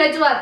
રજૂઆત.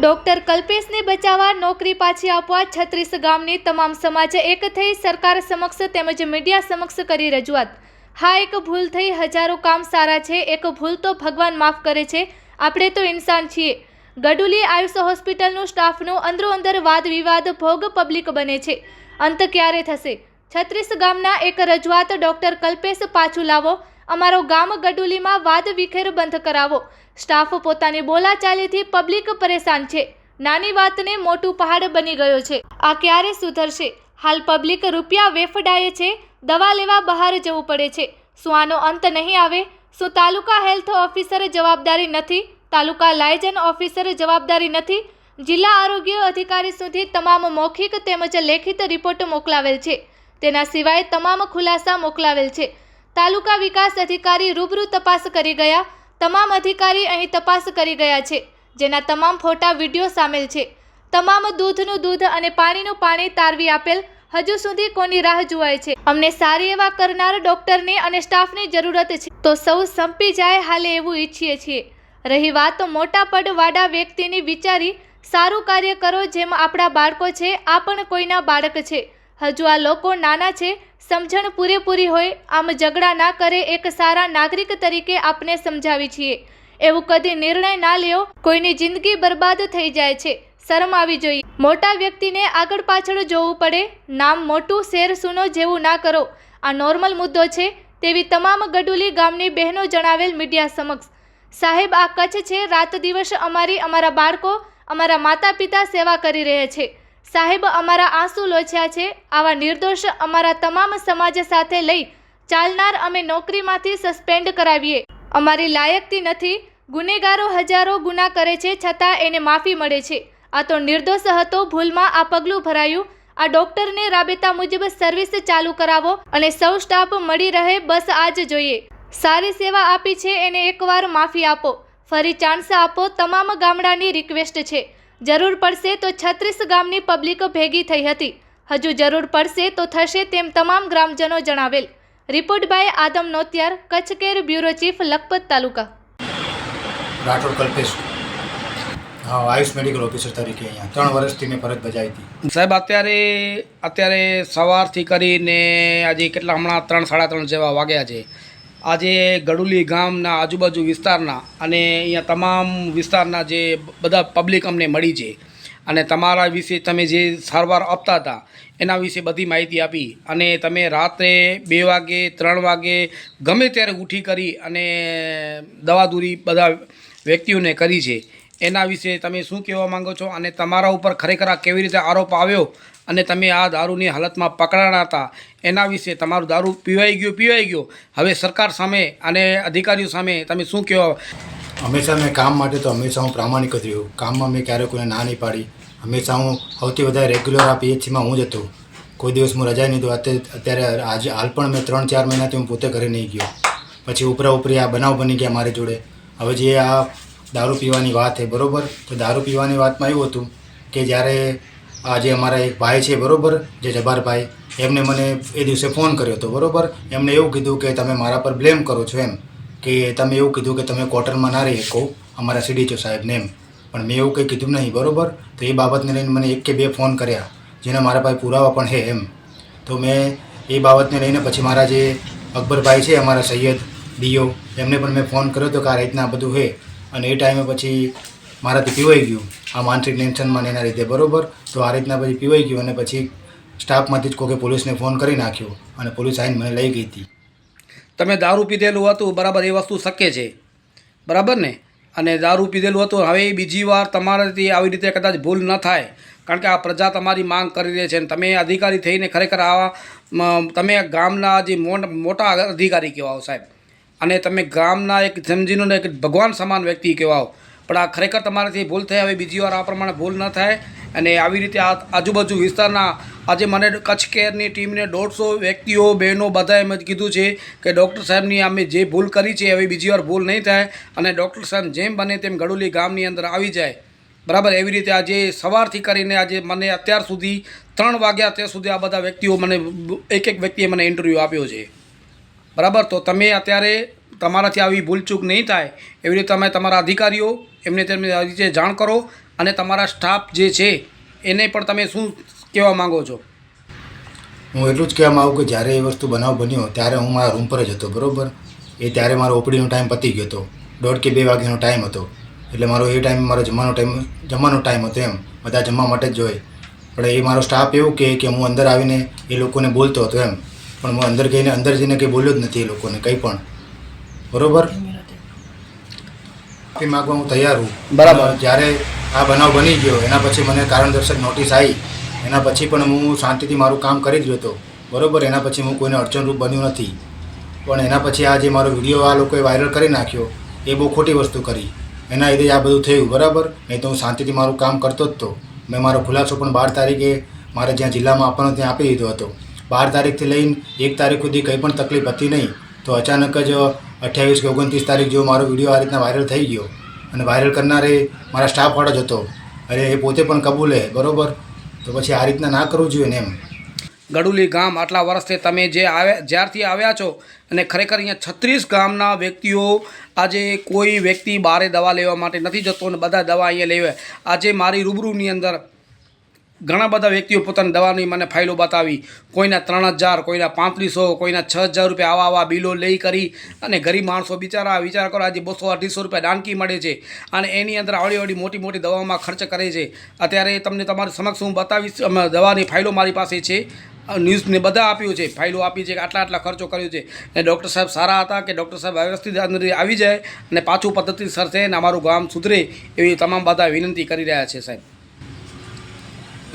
ડોક્ટર કલ્પેશને બચાવવા, નોકરી પાછી આપવા છત્રીસ ગામની તમામ સમાજે એક થઈ સરકાર સમક્ષ તેમજ મીડિયા સમક્ષ કરી રજૂઆત. હા, એક ભૂલ થઈ, હજારો કામ સારા છે, એક ભૂલ તો ભગવાન માફ કરે છે, આપણે તો ઇન્સાન છીએ. ગડુલી આયુષ હોસ્પિટલનું સ્ટાફનું અંદરો અંદર વાદ વિવાદ ભોગ પબ્લિક બને છે. અંત ક્યારે થશે? છત્રીસ ગામના એક રજૂઆત ડોક્ટર કલ્પેશ પાછું લાવો. અમારો ગામ ગડુલીમાં વાદ વિખેર બંધ કરાવો. સ્ટાફ પોતાની બોલાચાલીથી પબ્લિક પરેશાન છે. નાની વાતને મોટું પહાડ બની ગયો છે. આ ક્યારે સુધરશે? હાલ પબ્લિક રૂપિયા વેફડાય છે. દવા લેવા બહાર જવું પડે છે. શું આનો અંત નહીં આવે? શું તાલુકા હેલ્થ ઓફિસર જવાબદારી નથી? તાલુકા લાયજન ઓફિસર જવાબદારી નથી? જિલ્લા આરોગ્ય અધિકારી સુધી તમામ મૌખિક તેમજ લેખિત રિપોર્ટ મોકલાવેલ છે. તેના સિવાય તમામ ખુલાસા મોકલાવેલ છે. તાલુકા વિકાસ અધિકારી રૂબરૂ તપાસ કરી ગયા. તમામ અધિકારી અહીં તપાસ કરી ગયા છે, જેના તમામ ફોટા, વીડિયો સામેલ છે. તમામ દૂધનું દૂધ અને પાણીનું પાણી તારવી આપેલ હજુ સુધી કોની રાહ જોવાય છે. અમને સારી એવા કરનાર ડોક્ટરની અને સ્ટાફની જરૂરત છે. તો સૌ સંપી જાય હાલે એવું ઈચ્છીએ છીએ. રહી વાત મોટા પડવાડા વ્યક્તિની વિચારી સારું કાર્ય કરો જેમ આપણા બાળકો છે, આ પણ કોઈના બાળક છે. હજુ આ લોકો નાના છે સમજણ પૂરેપૂરી હોય, આમ ઝઘડા ના કરે એક સારા નાગરિક તરીકે આપને સમજાવી છીએ. એવું કદી નિર્ણય ના લ્યો, કોઈની જિંદગી બરબાદ થઈ જાય છે. શરમ આવી જોઈએ મોટા વ્યક્તિને આગળ પાછળ જોવું પડે. નામ મોટું, શેર સુનો જેવું ના કરો. આ નોર્મલ મુદ્દો છે, તેવી તમામ ગડુલી ગામની બહેનો જણાવેલ મીડિયા સમક્ષ. સાહેબ, આ કચ્છ છે, રાત દિવસ અમારી, અમારા બાળકો, અમારા માતા પિતા સેવા કરી રહ્યા છે. સાહેબ, અમારા આંસુ લોછ્યા છે. આવા નિર્દોષ અમારા તમામ સમાજ સાથે લઈ ચાલનાર અમે નોકરીમાંથી સસ્પેન્ડ કરાવીએ. અમારી લાયકતી નથી. ગુનેગારો હજારો ગુના કરે છે, છતાં એને માફી મળે છે. આ તો નિર્દોષ હતો, ભૂલમાં આ પગલું ભરાયું. આ ડોક્ટરને રાબેતા મુજબ સર્વિસ ચાલુ કરાવો અને સૌ સ્ટાફ મળી રહે, બસ આજ જોઈએ. સારી સેવા આપી છે, એને એકવાર માફી આપો. ફરી ચાન્સ આપો, તમામ ગામડાની રિક્વેસ્ટ છે. જરૂર પડશે તો છત્રીસ ગામની પબ્લિક ભેગી થઈ હતી. હજુ જરૂર પડશે તો થશે તેમ તમામ ગ્રામજનો જણાવેલ. Report by Adam Notiyar Kutch care bureau chief Lakhpat taluka. Rathod Kalpesh. હા આયુષ મેડિકલ ઓફિસર તરીકે અહીંયા. ત્રણ વર્ષથી મેં ફરજ બજાવી હતી. સાહેબ અત્યારે અત્યારે સવારથી કરીને આજે કેટલા હમણાં ત્રણ સાડા ત્રણ જેવા વાગ્યા છે. આજે ગડુલી ગામના આજુબાજુ વિસ્તારના અને અહીંયા તમામ વિસ્તારના જે બધા પબ્લિક અમને મળી છે. અને તમારા વિશે તમે જે સારવાર આપતા હતા, એના વિશે બધી માહિતી આપી. અને તમે રાત્રે બે વાગે, ત્રણ વાગે ગમે ત્યારે ઉઠી કરી અને દવાદૂરી બધા વ્યક્તિઓને કરી છે. એના વિશે તમે શું કહેવા માંગો છો અને તમારા ઉપર ખરેખર આ કેવી રીતે આરોપ આવ્યો અને તમે આ દારૂની હાલતમાં પકડાણા હતા? એના વિશે તમારું દારૂ પીવાઈ ગયું, પીવાઈ ગયો. હવે સરકાર સામે અને અધિકારીઓ સામે તમે શું કહેવા? હંમેશા મેં કામ માટે તો હંમેશા હું પ્રામાણિક જ રહ્યું. કામમાં મેં ક્યારેય કોઈને ના નહીં પાડી. હંમેશા હું સૌથી વધારે રેગ્યુલર આ પીએચસીમાં હું જ હતો. કોઈ દિવસ હું રજા નહીં દઉં અત્યારે આજે હાલ પણ મેં ત્રણ ચાર મહિનાથી હું પોતે ઘરે નહીં ગયો. પછી ઉપરા ઉપરી આ બનાવ બની ગયા મારી જોડે. હવે જે આ દારૂ પીવાની વાત છે, બરાબર? તો દારૂ પીવાની વાતમાં એવું હતું કે જ્યારે આજે અમારા એક ભાઈ છે, બરાબર, જે જબારભાઈ એમને મને એ દિવસે ફોન કર્યો હતો, બરાબર? એમણે એવું કીધું કે તમે મારા પર બ્લેમ કરો છો એમ, કે તમે એવું કીધું કે તમે ક્વાર્ટરમાં ના રહી શકો અમારા સીડીચો સાહેબને એમ. પણ મેં એવું કંઈ કીધું નહીં, બરાબર? તો એ બાબતને લઈને મને એક કે બે ફોન કર્યા, જેના મારા પાસે પુરાવા પણ છે એમ. તો મેં એ બાબતને લઈને પછી મારા જે અકબરભાઈ છે, અમારા સૈયદ, ડીઓ, એમને પણ મેં ફોન કર્યો હતો કે આ રીતના બધું છે. અને એ ટાઈમે પછી મારાથી પીવાઈ ગયું. આ માનસિક ટેન્શનમાં મને એના લીધે બરાબર. તો આ રીતના પછી પીવાઈ ગયું અને પછી સ્ટાફમાંથી જ કોકે પોલીસને ફોન કરી નાખ્યો અને પોલીસ આવીને મને લઈ ગઈ હતી. તમે દારૂ પીધેલું હતું, બરાબર, એ વસ્તુ શક્ય છે. બરાબર ને? અને દારૂ પીધેલું હતું, હવે બીજી વાર તમારાથી આવી રીતે કદાચ ભૂલ ન થાય, કારણ કે આ પ્રજા તમારી માંગ કરી રહી છે અને તમે અધિકારી થઈને ખરેખર આવા તમે ગામના જે મોટા અધિકારી કહેવાઓ સાહેબ. અને તમે ગામના એક સમજીનો એક ભગવાન સમાન વ્યક્તિ કહેવાઓ. પણ આ ખરેખર તમારાથી ભૂલ થઈ હવે બીજી વાર આ પ્રમાણે ભૂલ ન થાય. અને આવી રીતે આ આજુબાજુ વિસ્તારના આજે મને કચ્છ કેરની ટીમને દોઢસો વ્યક્તિઓ, બહેનો બધાએ એમ જ કીધું છે કે ડૉક્ટર સાહેબની અમે જે ભૂલ કરી છે હવે બીજી વાર ભૂલ નહીં થાય અને ડૉક્ટર સાહેબ જેમ બને તેમ ગડુલી ગામની અંદર આવી જાય. બરાબર, એવી રીતે આજે સવારથી કરીને આજે મને અત્યાર સુધી ત્રણ વાગ્યા ત્યાં સુધી આ બધા વ્યક્તિઓ મને, એક એક વ્યક્તિએ મને ઇન્ટરવ્યૂ આપ્યો છે. બરાબર? તો તમે અત્યારે તમારાથી આવી ભૂલચૂક નહીં થાય. એવી રીતે તમે તમારા અધિકારીઓ, એમને તેમને રીતે જાણ કરો અને તમારા સ્ટાફ જે છે, એને પણ તમે શું કહેવા માગો છો? હું એટલું જ કહેવા માગું કે જ્યારે એ વસ્તુ બનાવ બન્યો, ત્યારે હું મારા રૂમ પર જ હતો, બરાબર? એ ત્યારે મારો ઓપડીનો ટાઈમ પતી ગયો હતો. દોઢ કે બે વાગ્યાનો ટાઈમ હતો. એટલે મારો એ ટાઈમ મારો જમવાનો ટાઈમ જમવાનો ટાઈમ હતો એમ. બધા જમવા માટે જ જોઈએ પણ એ મારો સ્ટાફ એવું કહે કે હું અંદર આવીને એ લોકોને બોલતો હતો એમ. પણ હું અંદર ગઈને અંદર જઈને કંઈ બોલ્યો જ નથી એ લોકોને કંઈ પણ. બરોબર? માફી માગવા હું તૈયાર હું. બરાબર. જ્યારે આ બનાવ બની ગયો એના પછી મને કારણદર્શક નોટિસ આવી એના પછી પણ હું શાંતિથી મારું કામ કરી જ હતો. બરોબર? એના પછી હું કોઈને અડચણરૂપ બન્યું નથી. પણ એના પછી આ જે મારો વીડિયો આ લોકોએ વાયરલ કરી નાખ્યો એ બહુ ખોટી વસ્તુ કરી. એના લીધે આ બધું થયું બરાબર? નહીં તો હું શાંતિથી મારું કામ કરતો જ હતો મેં મારો ખુલાસો પણ બાર તારીખે મારે જ્યાં જિલ્લામાં આપવાનો ત્યાં આપી દીધો હતો. બાર તારીખથી લઈને એક તારીખ સુધી કંઈ પણ તકલીફ હતી નહીં, તો અચાનક જ અઠ્યાવીસ કે ઓગણત્રીસ તારીખ જેવો મારો વીડિયો આ રીતના વાયરલ થઈ ગયો. અને વાયરલ કરનારે મારા સ્ટાફવાળો જ હતો. અરે, એ પોતે પણ કબૂલે, બરાબર? તો પછી આ રીતના ના કરવું જોઈએ ને એમ. ગડુલી ગામ આટલા વર્ષથી તમે જે આવ્યા જ્યારથી આવ્યા છો અને ખરેખર અહીંયા છત્રીસ ગામના વ્યક્તિઓ આજે કોઈ વ્યક્તિ બારે દવા લેવા માટે નથી જતો અને બધા દવા અહીંયા લેવા. આજે મારી રૂબરૂની અંદર ઘણા બધા વ્યક્તિઓ પોતાની દવાની મને ફાઇલો બતાવી. કોઈના ત્રણ હજાર, કોઈના પાંત્રીસો, કોઈના છ હજાર રૂપિયા આવા આવા બિલો લઈ કરી અને ગરીબ માણસો બિચારા વિચાર કરો, આજે બસો અઢીસો રૂપિયા દાનકી મળે છે અને એની અંદર આવડી આવડી મોટી મોટી દવામાં ખર્ચ કરે છે. અત્યારે તમને તમારી સમક્ષ હું બતાવીશ દવાની ફાઇલો મારી પાસે છે. ન્યૂઝને બધા આપ્યું છે. ફાઇલો આપી છે કે આટલા આટલા ખર્ચો કર્યો છે. અને ડૉક્ટર સાહેબ સારા હતા કે ડૉક્ટર સાહેબ વ્યવસ્થિત અંદર આવી જાય અને પાછું પદ્ધતિસર છે અને અમારું ગામ સુધરે એવી તમામ બધા વિનંતી કરી રહ્યા છે સાહેબ.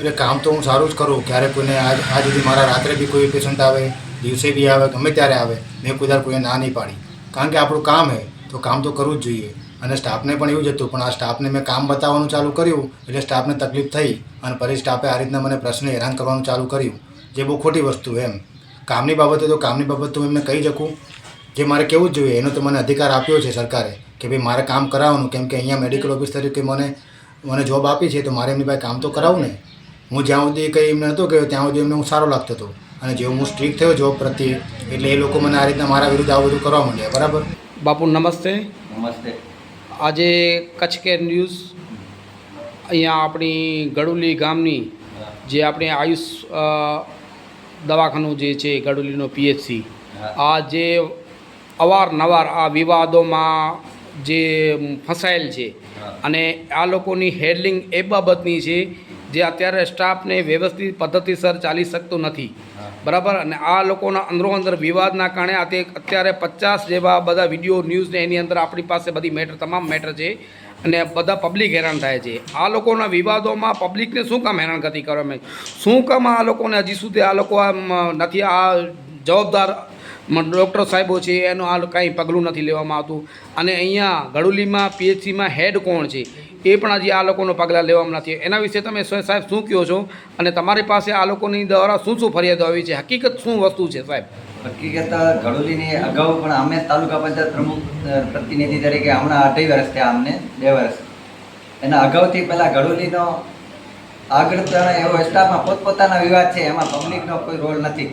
એટલે કામ તો હું સારું જ કરું. ક્યારેક કોઈને આજ આજ સુધી મારા રાત્રે બી કોઈ પેશન્ટ આવે, દિવસે બી આવે, ગમે ત્યારે આવે, મેં કોઈ દર કોઈને ના નહીં પાડી. કારણ કે આપણું કામ હે, તો કામ તો કરવું જ જોઈએ. અને સ્ટાફને પણ એવું જ હતું, પણ આ સ્ટાફને મેં કામ બતાવવાનું ચાલુ કર્યું, એટલે સ્ટાફને તકલીફ થઈ અને પછી સ્ટાફે આ રીતના મને પ્રશ્ન હેરાન કરવાનું ચાલુ કર્યું, જે બહુ ખોટી વસ્તુ એમ. કામની બાબતે તો, કામની બાબત તો એમને કહી શકું. જે મારે કેવું જ જોઈએ, એનો તો મને અધિકાર આપ્યો છે સરકારે, કે ભાઈ મારે કામ કરાવવાનું, કેમ કે અહીંયા મેડિકલ ઓફિસ તરીકે મને મને જોબ આપી છે, તો મારે એમની પાસે કામ તો કરાવવું ને. હું જ્યાં સુધી કંઈ એમને નહોતો ગયો ત્યાં સુધી એમને હું સારો લાગતો હતો. અને જેવું હું સ્ટ્રીક થયો જોબ પ્રત્યે એટલે એ લોકો મને આ રીતના મારા વિરુદ્ધ આવું બધું કરવા માંડ્યા બરાબર? બાપુ નમસ્તે. નમસ્તે. આજે કચ્છ કેર ન્યૂઝ અહીંયા આપણી ગડુલી ગામની જે આપણે આયુષ દવાખાનું જે છે ગડુલીનો પીએચસી આ જે અવારનવાર આ વિવાદોમાં જે ફસાયેલ છે અને આ લોકોની હેડલિંગ એ બાબતની છે જે અત્યારે સ્ટાફને વ્યવસ્થિત પદ્ધતિસર ચાલી શકતો નથી. બરાબર? અને આ લોકોના અંદરો અંદર વિવાદના કારણે આ તે અત્યારે પચાસ જેવા બધા વીડિયો ન્યૂઝને એની અંદર આપણી પાસે બધી મેટર, તમામ મેટર છે અને બધા પબ્લિક હેરાન થાય છે. આ લોકોના વિવાદોમાં પબ્લિકને શું કામ હેરાનગતિ કરવામાં શું કામ આ લોકોને હજી સુધી આ લોકો નથી, આ જવાબદાર ડૉક્ટર સાહેબો છે, એનું આ કાંઈ પગલું નથી લેવામાં આવતું. અને અહીંયા ગળુલીમાં પીએચસીમાં હેડ કોણ છે, એ પણ હજી આ લોકોનો પગલાં લેવામાં નથી. એના વિશે તમે સાહેબ શું કહો છો? અને તમારી પાસે આ લોકોની દ્વારા શું શું ફરિયાદો આવી છે? હકીકત શું વસ્તુ છે, સાહેબ? હકીકત ગડોલીની અગાઉ પણ અમે તાલુકા પંચાયત પ્રમુખ પ્રતિનિધિ તરીકે હમણાં અઢી વર્ષ થયા અમને, બે વર્ષ. એના અગાઉથી પહેલાં ગડોલીનો આગળ પણ એવો સ્ટાફમાં પોતપોતાના વિવાદ છે, એમાં પબ્લિકનો કોઈ રોલ નથી.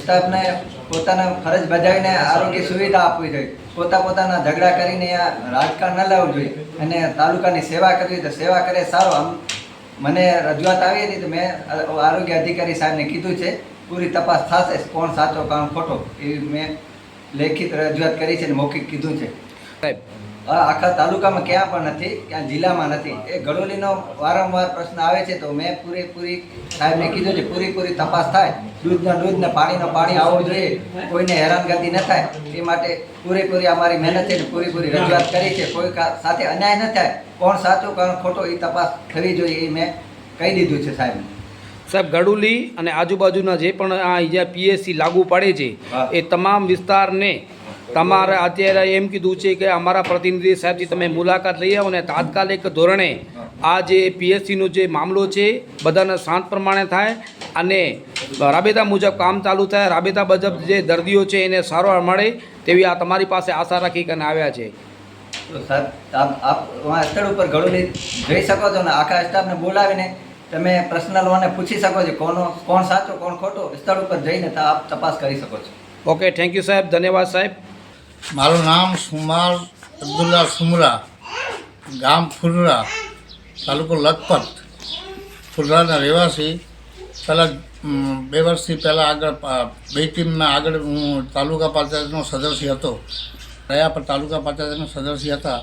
સ્ટાફને પોતાના ફરજ બજાવીને આરોગ્ય સુવિધા આપવી જોઈએ. પોતા પોતાના ઝઘડા કરીને આ રાજકારણ ન લાવવું જોઈએ. અને તાલુકાની સેવા કરવી તો સેવા કરે, સારો. આમ મને રજૂઆત આવી હતી તો મેં આરોગ્ય અધિકારી સાહેબને કીધું છે, પૂરી તપાસ થશે, કોણ સાચો, કોણ ખોટો. એવી મેં લેખિત રજૂઆત કરી છે અને મૌખિક કીધું છે. સાહેબ. આખા તાલુકામાં ક્યાં પણ નથી ક્યાં જિલ્લામાં નથી. એ ગડોલીનો વારંવાર પ્રશ્ન આવે છે તો મેં પૂરેપૂરી સાહેબને કીધું છે પૂરેપૂરી તપાસ થાય. દૂધનો દૂધ ને પાણીનો પાણી આવવું જોઈએ કોઈને હેરાનગતિ ન થાય. એ માટે પૂરેપૂરી અમારી મહેનત છે પૂરેપૂરી રજૂઆત કરી છે. કોઈ સાથે અન્યાય ન થાય. કોણ સાચું કોણ ખોટો એ તપાસ થવી જોઈએ એ મેં કહી દીધું છે સાહેબને. સાહેબ ગડુલી અને આજુબાજુના જે પણ આ અહીંયા પીએસસી લાગુ પડે છે એ તમામ વિસ્તારને તમારે અત્યારે એમ કીધું છે કે અમારા પ્રતિનિધિ સાહેબજી તમે મુલાકાત લઈ આવો ને તાત્કાલિક ધોરણે આ જે પીએસસીનો જે મામલો છે બધાને શાંત પ્રમાણે થાય અને રાબેતા મુજબ કામ ચાલુ થાય રાબેતા મુજબ જે દર્દીઓ છે એને સારવાર મળે તેવી આ તમારી પાસે આશા રાખી અને આવ્યા છે. સ્થળ ઉપર ગળુલી જઈ શકો છો ને આખા સ્ટાફને બોલાવીને તમે પર્સનલ લોને પૂછી શકો છો કોનો કોણ સાચો કોણ ખોટો સ્થળ ઉપર જઈને તા આપ તપાસ કરી શકો છો. ઓકે થેન્ક યુ સાહેબ ધન્યવાદ સાહેબ. મારું નામ સુમાર અબ્દુલ્લા સુમરા, ગામ ફુલરા તાલુકો લખપત. ફુલરાના રહેવાસી. પહેલાં બે વર્ષથી પહેલાં આગળ બે ટીમમાં આગળ હું તાલુકા પંચાયતનો સદસ્ય હતો. રહ્યા પર તાલુકા પંચાયતનો સદસ્ય હતા.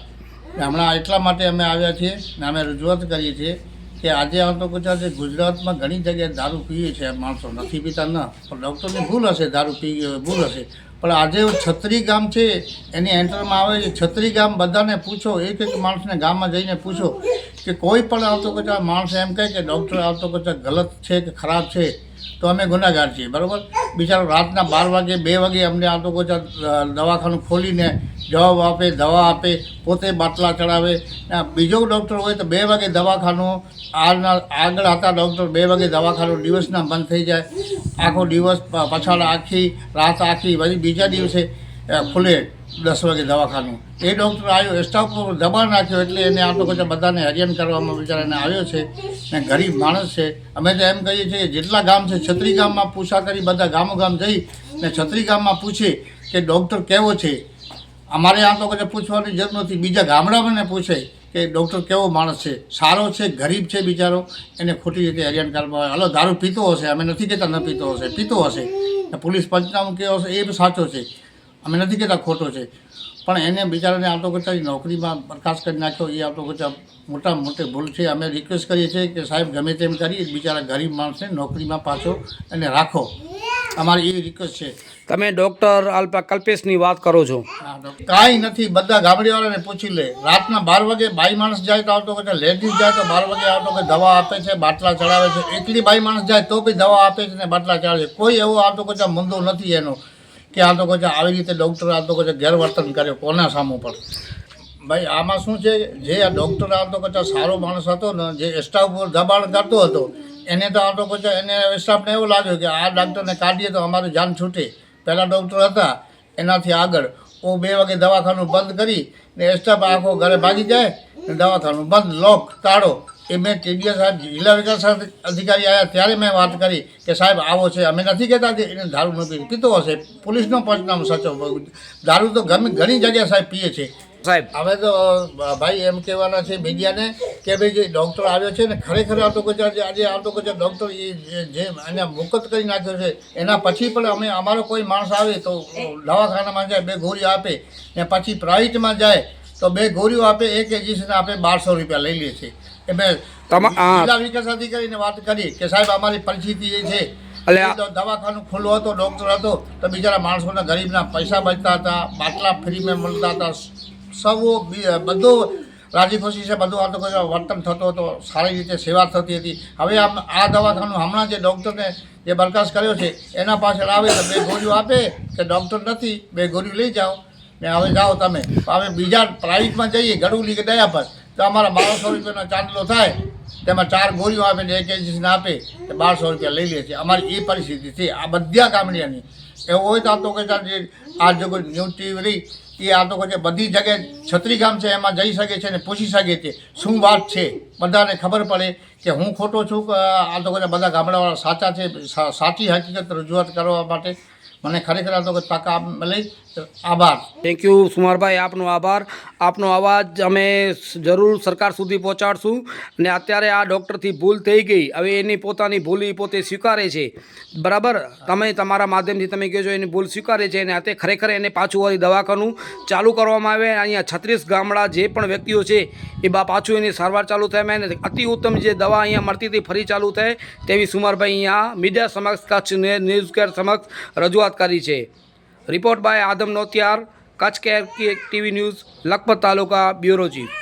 હમણાં એટલા માટે અમે આવ્યા છીએ ને અમે રજૂઆત કરીએ છીએ કે આજે આ તો ગુજરાત ગુજરાતમાં ઘણી જગ્યાએ દારૂ પીએ છે માણસો. નથી પીતા, ન. પણ ડૉક્ટરની ભૂલ હશે, દારૂ પી ગયો ભૂલ હશે. પણ આજે છત્રી ગામ છે, એની એન્ટરમાં આવે છે. છત્રી ગામ બધાને પૂછો, એક એક માણસને ગામમાં જઈને પૂછો કે કોઈ પણ આવતો કચા માણસ એમ કહે કે ડૉક્ટર આવતો કચા ગલત છે કે ખરાબ છે, તો અમે ગુનાગાર છીએ, બરાબર? બિચારો રાતના બાર વાગે, બે વાગે અમને આવતો કચા દવાખાનું ખોલીને જવાબ આપે, દવા આપે, પોતે બાટલા ચડાવે. બીજો ડૉક્ટર હોય તો બે વાગે દવાખાનું આગળ હતા ડૉક્ટર બે વાગે દવાખાનું દિવસના બંધ થઈ જાય. આખો દિવસ પછાડ આખી રાત આખી, પછી બીજા દિવસે ખુલે દસ વાગે દવાખાનું. એ ડૉક્ટર આવ્યો સ્ટાફ પર દબાણ નાખ્યો, એટલે એને આ લોકો બધાને હરિયન કરવામાં બિચારાને આવ્યો છે ને ગરીબ માણસ છે. અમે તો એમ કહીએ છીએ, જેટલા ગામ છે, છત્રી ગામમાં પૂછા કરી બધા ગામો ગામ જઈ ને છત્રી ગામમાં પૂછે કે ડૉક્ટર કેવો છે? અમારે આ કદાચ પૂછવાની જરૂર નથી, બીજા ગામડાઓને પૂછે. કે ડૉક્ટર કેવો માણસ છે? સારો છે, ગરીબ છે બિચારો? એને ખોટી રીતે હેરાન કરવામાં આવે. હલો, દારૂ પીતો હશે. અમે નથી કહેતા ન પીતો હશે. પીતો હશે. પોલીસ પંચનામું કેવો હશે, એ બી સાચો છે. અમે નથી કહેતા ખોટો છે. પણ એને બિચારાને આવતો કરતા નોકરીમાં બરખાસ્ત કરી નાખ્યો. એ આવતો કરતા મોટા મોટી ભૂલ છે. અમે રિક્વેસ્ટ કરીએ છીએ કે સાહેબ ગમે તેમ કરી બિચારા ગરીબ માણસને નોકરીમાં પાછો એને રાખો. અમારી એ રિક્વેસ્ટ છે. તમે ડૉક્ટર અલ્પા કલ્પેશની વાત કરો છો. કાંઈ નથી બધા ગામડીવાળાને પૂછી લે. રાતના બાર વાગે બાઈ માણસ જાય તો આવતો કે લેડીઝ જાય તો બાર વાગે આવતો કે દવા આપે છે બાટલા ચડાવે છે. એકલી બાઈ માણસ જાય તો બી દવા આપે છે ને બાટલા ચડાવે છે. કોઈ એવો આવતો કે મંદો નથી એનો કે આ તો કચા આવી રીતે ડૉક્ટર આવતો કચા ગેરવર્તન કરે કોના સામું પર ભાઈ આમાં શું છે? જે આ ડૉક્ટર આવતો કચા સારો માણસ હતો ને જે સ્ટાફ ઉપર દબાણ કરતો હતો એને તો આ તો પછી એને સ્ટાફને એવું લાગ્યું કે આ ડૉક્ટરને કાઢીએ તો અમારી જાન છૂટે. પહેલાં ડૉક્ટર હતા, એનાથી આગળ. ઓ બે વાગે દવાખાનું બંધ કરી ને સ્ટાફ આખો ઘરે ભાગી જાય ને દવાખાનું બંધ. લોક તાળો એ મેં ટીડીએસ સાહેબ જિલ્લા વિકાસ અધિકારી આવ્યા ત્યારે મેં વાત કરી કે સાહેબ, આવો છે. અમે નથી કહેતા કે એને દારૂ ન પી પીતો હશે. પોલીસનો પંચનામું સાચો. દારૂ તો ગમે ઘણી જગ્યાએ સાહેબ પીએ છે. સાહેબ. હવે તો ભાઈ એમ કહેવાના છે મીડિયાને કે ભાઈ જે ડૉક્ટર આવ્યો છે ને ખરેખર આવતો જે આજે આવતો કચા ડૉક્ટર એ જે- એને મુકત કરી નાખ્યો છે એના પછી પણ અમે અમારો કોઈ માણસ આવે તો દવાખાનામાં જાય બે ગોળીઓ આપે ને પછી પ્રાઇવેટમાં જાય તો બે ગોળીઓ આપે એક એજીસને આપે બારસો રૂપિયા લઈ લે છે. એ મેં જિલ્લા વિકાસ અધિકારીને વાત કરી કે સાહેબ અમારી પરિસ્થિતિ એ છે. એટલે દવાખાનું ખુલ્લું હતો ડૉક્ટર હતો તો બિચારા માણસોના ગરીબના પૈસા બચતા હતા બાટલા ફ્રીમાં મળતા હતા સૌ બધું રાજી ખુશી છે, બધું આ તો વર્તન થતો હતો, સારી રીતે સેવા થતી હતી. હવે આમ આ દવાખાનું હમણાં જે ડૉક્ટરને જે બરખાસ્ત કર્યો છે, એના પાછળ આવે તો બે ગોળીઓ આપે કે ડૉક્ટર નથી, બે ગોળીઓ લઈ જાઓ ને હવે જાઓ તમે. હવે બીજા પ્રાઇવેટમાં જઈએ ગડુલી કે દયા પર. તો અમારા બારસો રૂપિયાનો ચાંદલો થાય, તેમાં ચાર ગોળીઓ આપે ને એક એજન્સીને આપે, તો બારસો રૂપિયા લઈ લે છે. અમારી એ પરિસ્થિતિ છે. આ બધા ગામડિયાની એવું હોય તો આ તો કે આ જો કોઈ ન્યૂઝ ટીવી રહી એ આ તો કે બધી જગ્યાએ છત્રી ગામ છે, એમાં જઈ શકે છે ને પૂછી શકે છે. શું વાત છે? બધાને ખબર પડે કે હું ખોટો છું કે આ કે બધા ગામડાવાળા સાચા છે? સાચી હકીકત રજૂઆત કરવા માટે. મને ખરેખર આ તો કે તક આપ મળી આભાર. થેન્ક યુ સુમારભાઈ, આપનો આભાર. આપનો અવાજ અમે જરૂર સરકાર સુધી પહોંચાડશું અને અત્યારે આ ડૉક્ટરથી ભૂલ થઈ ગઈ. હવે એની પોતાની ભૂલ એ પોતે સ્વીકારે છે. બરાબર? તમે તમારા માધ્યમથી તમે કહેજો એની ભૂલ સ્વીકારે છે અને અત્યારે ખરેખર એને પાછું વળી દવાખાનું ચાલુ કરવામાં આવે અહીંયા છત્રીસ ગામડા જે પણ વ્યક્તિઓ છે એ બા પાછું એની સારવાર ચાલુ થાય મેં અતિ ઉત્તમ જે દવા અહીંયા મળતી હતી ફરી ચાલુ થાય તેવી સુમારભાઈ અહીંયા મીડિયા સમક્ષ કચ્છ ન્યૂઝ કેર સમક્ષ રજૂઆત કરી છે. Report by Adam Notiyar Kutch care TV news Lakhpat taluka bureau chief.